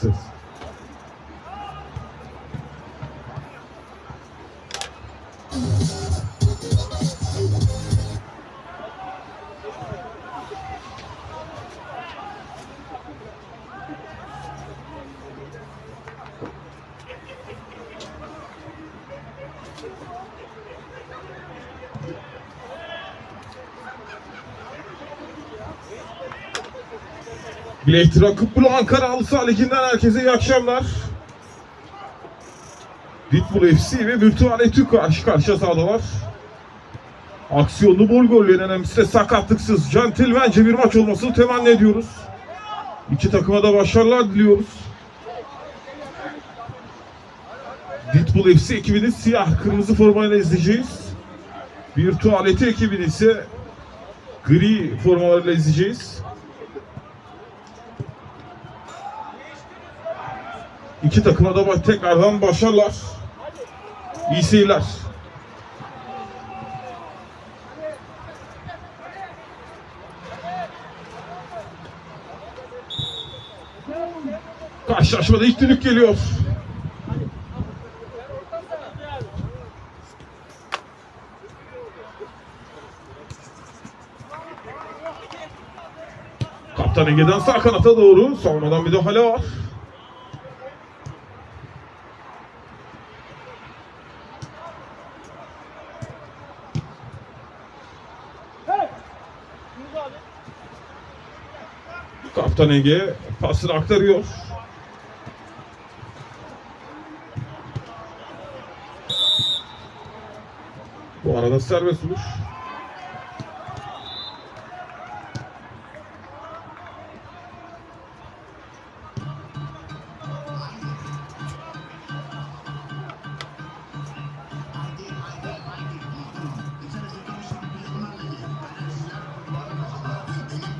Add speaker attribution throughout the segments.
Speaker 1: Texas. Bileği Rakıplı Ankara Halı Saha Ligi'nden herkese iyi akşamlar. Pitbull FC ve Virtual Etü karşı karşıya sahadalar. Aksiyonlu bol gollerin önemlisi de sakatlıksız, centilmence bir maç olmasını temenni ediyoruz. İki takıma da başarılar diliyoruz. Pitbull FC ekibini siyah kırmızı formayla izleyeceğiz. Virtual Etü ekibini ise gri formalarıyla izleyeceğiz. İki takıma da tekrardan başarılar. İyi seyirler. Karşılaşmada ilk düdük geliyor. Kaptan Ege'den sağ kanata doğru savunmadan müdahale var. Kaptan Ege pasını aktarıyor. Bu arada serbest vuruş.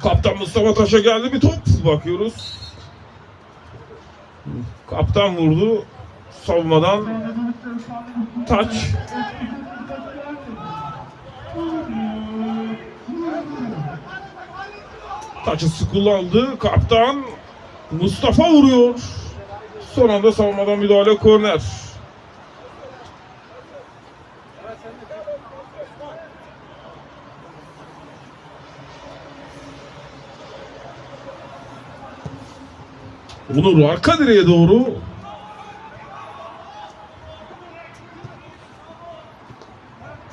Speaker 1: Kaptan Mustafa Taş'a geldi bir top. Bakıyoruz. Kaptan vurdu. Savunmadan taç. Taçı kullandı. Kaptan Mustafa vuruyor. Son anda savunmadan müdahale korner. Onur arka direğe doğru.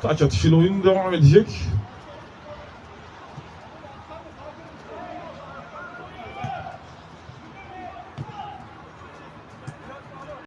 Speaker 1: Taç atışıyla oyun devam edecek.